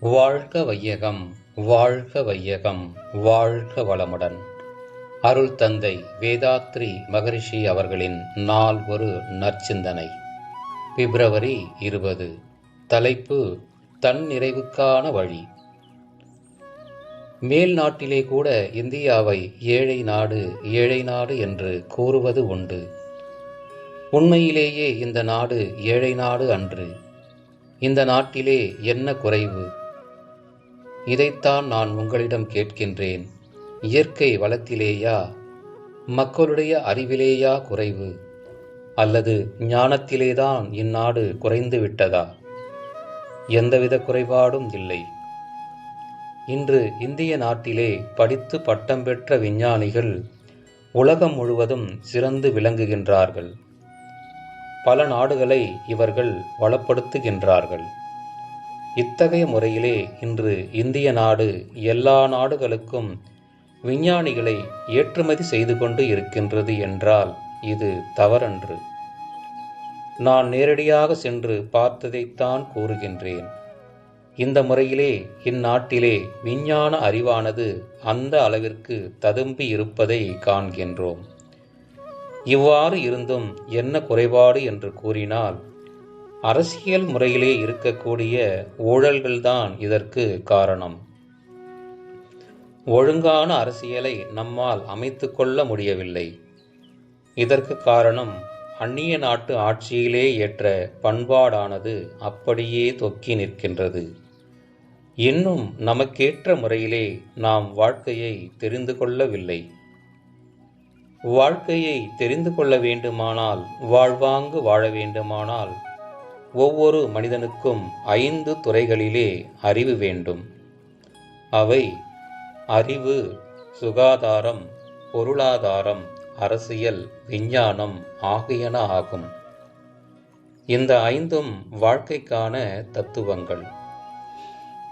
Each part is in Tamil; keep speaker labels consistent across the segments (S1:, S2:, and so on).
S1: வாழ்க வையகம் வாழ்க வையகம் வாழ்க வளமுடன். அருள் தந்தை வேதாத்ரி மகரிஷி அவர்களின் நாள் ஒரு நற்சிந்தனை. பிப்ரவரி இருபது. தலைப்பு தன் நிறைவுக்கான வழி. மேல் நாட்டிலே கூட இந்தியாவை ஏழை நாடு ஏழை நாடு என்று கூறுவது உண்டு. உண்மையிலேயே இந்த நாடு ஏழை நாடு அன்று. இந்த நாட்டிலே என்ன குறைவு? இதைத்தான் நான் உங்களிடம் கேட்கின்றேன். இயற்கை வளத்திலேயா? மக்களுடைய அறிவிலேயா குறைவு? அல்லது ஞானத்திலேதான் இந்நாடு குறைந்து விட்டதா எந்தவித குறைபாடும் இல்லை. இன்று இந்திய நாட்டிலே படித்து பட்டம் பெற்ற விஞ்ஞானிகள் உலகம் முழுவதும் சிறந்து விளங்குகின்றார்கள். பல நாடுகளை இவர்கள் வளப்படுத்துகின்றார்கள். இத்தகைய முறையிலே இன்று இந்திய நாடு எல்லா நாடுகளுக்கும் விஞ்ஞானிகளை ஏற்றுமதி செய்து கொண்டு இருக்கின்றது என்றால் இது தவறன்று. நான் நேரடியாக சென்று பார்த்ததைத்தான் கூறுகின்றேன். இந்த முறையிலே இந்நாட்டிலே விஞ்ஞான அறிவானது அந்த அளவிற்கு ததும்பி இருப்பதை காண்கின்றோம். இவ்வாறு இருந்தும் என்ன குறைபாடு என்று கூறினால் அரசியல் முறையிலே இருக்கக்கூடிய ஊழல்கள்தான் இதற்கு காரணம். ஒழுங்கான அரசியலை நம்மால் அமைத்து கொள்ள முடியவில்லை. இதற்கு காரணம் அந்நிய நாட்டு ஆட்சியிலே ஏற்ற பண்பாடானது அப்படியே தொக்கி நிற்கின்றது. இன்னும் நமக்கேற்ற முறையிலே நாம் வாழ்க்கையை தெரிந்து கொள்ளவில்லை. வாழ்க்கையை தெரிந்து கொள்ள வேண்டுமானால் வாழ்வாங்கு வாழ வேண்டுமானால் ஒவ்வொரு மனிதனுக்கும் ஐந்து துறைகளிலே அறிவு வேண்டும். அவை அறிவு சுகாதாரம் பொருளாதாரம் அரசியல் விஞ்ஞானம் ஆகியன ஆகும். இந்த ஐந்தும் வாழ்க்கைக்கான தத்துவங்கள்.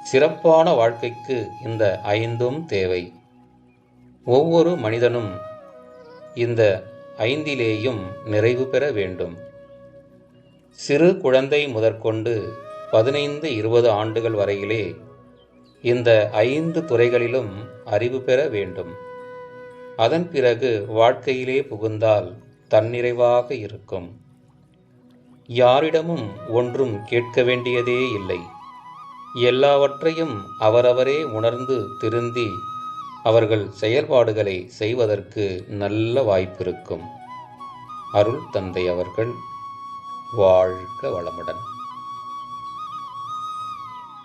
S1: சிறப்பான வாழ்க்கைக்கு இந்த ஐந்தும் தேவை. ஒவ்வொரு மனிதனும் இந்த ஐந்திலேயும் நிறைவு பெற வேண்டும். சிறு குழந்தை முதற்கொண்டு பதினைந்து இருபது ஆண்டுகள் வரையிலே இந்த ஐந்து துறைகளிலும் அறிவு பெற வேண்டும். அதன் பிறகு வாழ்க்கையிலே புகுந்தால் தன்னிறைவாக இருக்கும். யாரிடமும் ஒன்றும் கேட்க வேண்டியதே இல்லை. எல்லாவற்றையும் அவரவரே உணர்ந்து திருந்தி அவர்கள் செயல்பாடுகளை செய்வதற்கு நல்ல வாய்ப்பிருக்கும். அருள் தந்தை அவர்கள். வாழ்க வளமுடன்.